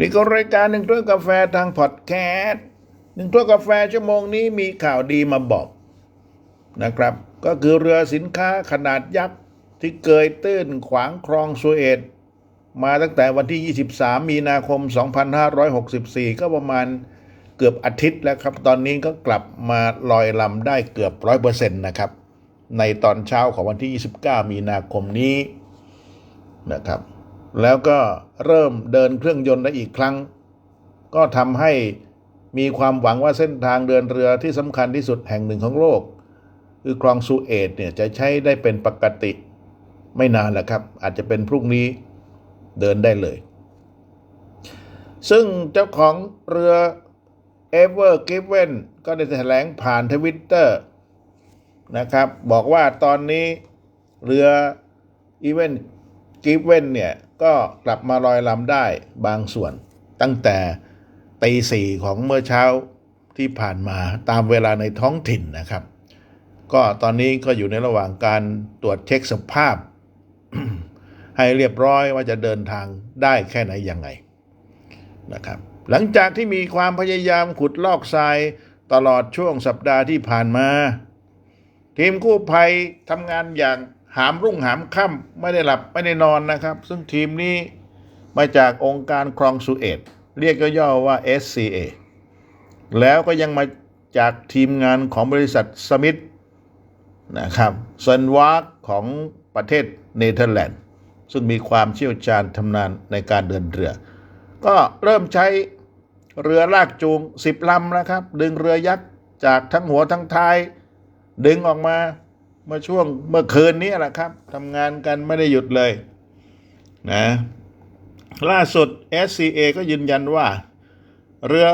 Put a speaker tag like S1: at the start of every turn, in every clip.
S1: นี่ก็รายการหนึ่งถ้วยกาแฟทางพอดแคสต์หนึ่งถ้วยกาแฟชั่วโมงนี้มีข่าวดีมาบอกนะครับ ก็คือเรือสินค้าขนาดยักษ์ที่เกยตื้นขวางคลองสุเอตมาตั้งแต่วันที่ 23 มีนาคม 2564 ก็ประมาณเกือบอาทิตย์แล้วครับ ตอนนี้ก็กลับมาลอยลำได้เกือบร้อยเปอร์เซ็นต์นะครับ ในตอนเช้าของวันที่ 29 มีนาคมนี้นะครับ แล้วก็เริ่มเดินเครื่องยนต์ได้อีกครั้ง ก็ทำให้มีความหวังว่าเส้นทางเดินเรือที่สำคัญที่สุดแห่งหนึ่งของโลก คือคลองสุเอตเนี่ยจะใช้ได้เป็นปกติไม่นานแล้วครับ อาจจะเป็นพรุ่งนี้เดินได้เลย ซึ่งเจ้าของเรือ Ever Given ก็ได้แถลงผ่านทวิตเตอร์นะครับ บอกว่าตอนนี้เรือ Even Given เนี่ย ก็กลับมาลอยลำได้บางส่วน ตั้งแต่ตีสี่ของเมื่อเช้าที่ผ่านมาตามเวลาในท้องถิ่นนะครับ ก็ตอนนี้ก็อยู่ในระหว่างการตรวจเช็คสภาพ ให้เรียบร้อยว่าจะเดินทางได้แค่ไหนยังไงนะครับ หลังจากที่มีความพยายามขุดลอกทรายตลอดช่วงสัปดาห์ที่ผ่านมา ทีมกู้ภัยทำงานอย่าง หามรุ่งหามค่ำไม่ได้หลับไม่ได้นอนนะครับ ซึ่งทีมนี้มาจากองค์การคลองสุเอตเรียกย่อๆว่า SCA แล้วก็ยังมาจากทีมงานของบริษัทสมิธนะครับเซนวาร์กของประเทศเนเธอร์แลนด์ ซึ่งมีความเชี่ยวชาญทำนานในการเดินเรือ ก็เริ่มใช้เรือลากจูงสิบลำนะครับ ดึงเรือยักษ์จากทั้งหัวทั้งท้าย ดึงออกมา เมื่อช่วงเมื่อคืนนี้แหละครับทำงานกันไม่ได้หยุดเลยนะล่าสุด SCA ก็ยืนยันว่า เรือ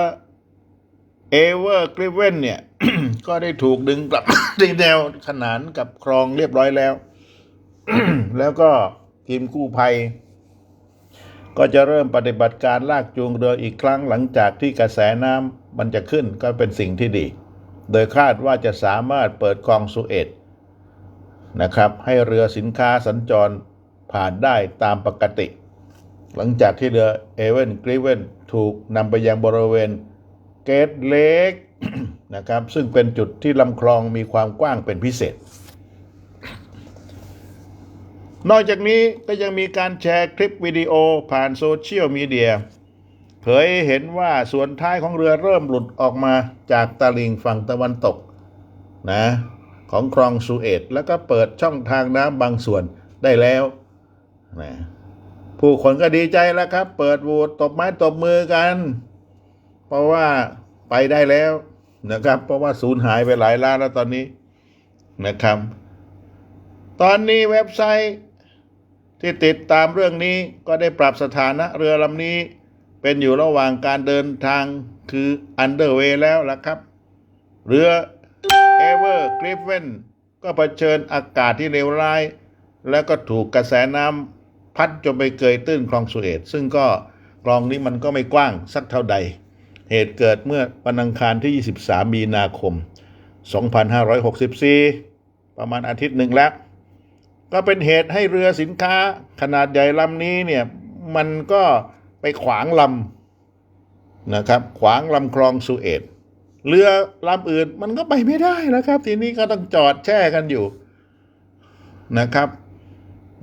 S1: เอเวอร์กริเวนเนี่ย ก็ได้ถูกดึงกลับในแนวขนานกับคลองเรียบร้อยแล้ว แล้วก็ทีมกู้ภัย ก็จะเริ่มปฏิบัติการลากจูงเรืออีกครั้งหลังจากที่กระแสน้ำมันจะขึ้นก็เป็นสิ่งที่ดี โดยคาดว่าจะสามารถเปิดคลองสุเอต นะครับ ให้เรือสินค้าสัญจรผ่านได้ตามปกติ หลังจากที่เรือเอเวนกริเวนถูกนำไปยังบริเวณเกตเลกนะครับ ซึ่งเป็นจุดที่ลำคลองมีความกว้างเป็นพิเศษ นอกจากนี้ก็ยังมีการแชร์คลิปวิดีโอผ่านโซเชียลมีเดียเผยเห็นว่าส่วนท้ายของเรือเริ่มหลุดออกมาจากตลิ่งฝั่งตะวันตกนะ ของคลองสุเอตแล้วก็เปิดช่องทางน้ำบางส่วนได้แล้วนะผู้คนก็ดีใจแล้วครับ เปิดวูดตบไม้ตบมือกัน เพราะว่าไปได้แล้วนะครับ เพราะว่าสูญหายไปหลายล้านแล้วตอนนี้นะครับ ตอนนี้เว็บไซต์ที่ติดตามเรื่องนี้ก็ได้ปรับสถานะเรือลำนี้เป็นอยู่ระหว่างการเดินทางคือ underway แล้วล่ะครับ เรือ Ever Griffin ก็เผชิญอากาศที่เลวร้าย แล้วก็ถูกกระแสน้ำพัดจนไปเกยตื้นคลองสุเอตซึ่งก็คลองนี้มันก็ไม่กว้างสักเท่าใด เหตุเกิดเมื่อวันอังคารที่ 23 มีนาคม 2564 ประมาณอาทิตย์หนึ่งแล้ว ก็เป็นเหตุให้เรือสินค้าขนาดใหญ่ลำนี้เนี่ยมันก็ไปขวางลำนะครับ ขวางลำคลองสุเอต เรือลำอื่นมันก็ไปไม่ได้แล้วครับ ทีนี้ก็ต้องจอดแช่กันอยู่นะครับ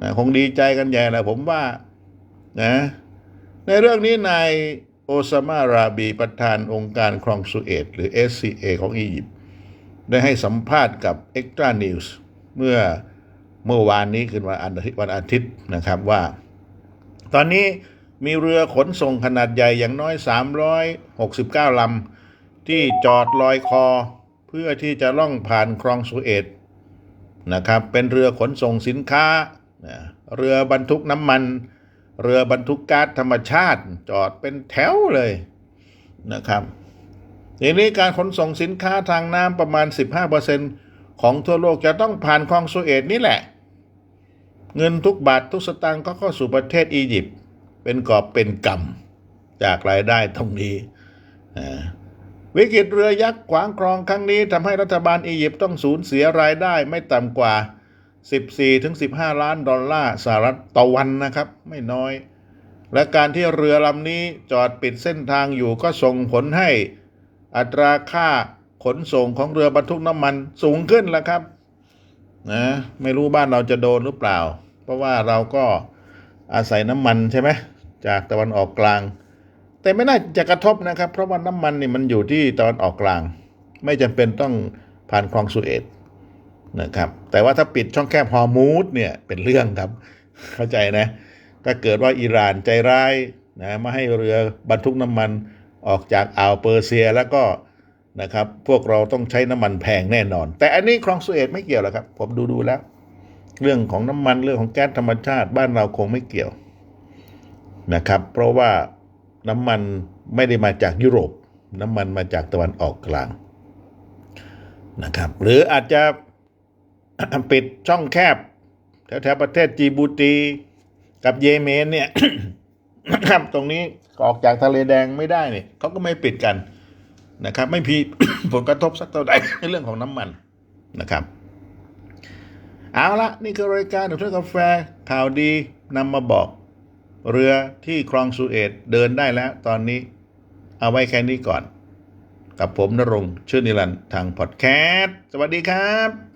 S1: นะคงดีใจกันใหญ่แหละผมว่านะในเรื่องนี้นายโอซามาราบีประธานองค์การคลองสุเอตหรือ SCA ของอียิปต์ได้ให้สัมภาษณ์กับ Extra News เมื่อเมื่อวานนี้คือวันอาทิตย์วันอาทิตย์นะครับว่า ตอนนี้มีเรือขนส่งขนาดใหญ่อย่างน้อย 369 ลำ ที่จอดลอยคอ เพื่อที่จะล่องผ่านคลองสุเอตนะครับ เป็นเรือขนส่งสินค้านะเรือบรรทุกน้ำมัน เรือบรรทุกก๊าซธรรมชาติ จอดเป็นแถวเลยนะครับทีนี้การขนส่งสินค้าทางน้ำประมาณ 15%ของทั่วโลกจะต้องผ่านคลองสุเอตนี่แหละ เงินทุกบาททุกสตางค์ก็เข้าสู่ประเทศอียิปต์เป็นกอบเป็นกำจากรายได้ตรงนี้อ่า วิกฤตเรือยักษ์ขวางคลองครั้งนี้ทำให้รัฐบาลอียิปต์ต้องสูญเสียรายได้ไม่ต่ำกว่า 14-15 ล้านดอลลาร์สหรัฐต่อวันนะครับ ไม่น้อย และการที่เรือลำนี้จอดปิดเส้นทางอยู่ก็ส่งผลให้อัตราค่าขนส่งของเรือบรรทุกน้ำมันสูงขึ้นแล้วครับนะไม่รู้บ้านเราจะโดนหรือเปล่า เพราะว่าเราก็อาศัยน้ำมันใช่ไหมจากตะวันออกกลาง แต่ไม่น่าจะกระทบนะครับ เพราะว่าน้ำมันนี่มันอยู่ที่ตะวันออกกลาง ไม่จำเป็นต้องผ่านคลองสุเอตนะครับ แต่ว่าถ้าปิดช่องแคบฮอร์มูสเนี่ยเป็นเรื่องครับ เข้าใจนะ ถ้าเกิดว่าอิหร่านใจร้ายนะไม่ให้เรือบรรทุกน้ำมันออกจากอ่าวเปอร์เซียแล้วก็นะครับ พวกเราต้องใช้น้ำมันแพงแน่นอน แต่อันนี้คลองสุเอตไม่เกี่ยวหรอกครับ ผมดูดูแล้ว เรื่องของน้ำมันเรื่องของแก๊สธรรมชาติบ้านเราคงไม่เกี่ยวนะครับ เพราะว่า น้ำมันไม่ได้มาจากยุโรป น้ำมันมาจากตะวันออกกลางนะครับ หรืออาจจะปิดช่องแคบ แถวๆประเทศจีบูตีกับเยเมนเนี่ยนะครับตรงนี้ออกจากทะเลแดงไม่ได้เนี่ยเขาก็ไม่ปิดกันนะครับ ไม่มีผลกระทบสักเท่าใดในเรื่องของน้ำมันนะครับเอาละนี่คือรายการหนึ่งถ้วยกาแฟข่าวดีนำมาบอก เรือที่คลองสุเอตเดินได้แล้วตอนนี้ เอาไว้แค่นี้ก่อน กับผมนรงชื่อนิรันทางพอดแคสต์สวัสดีครับ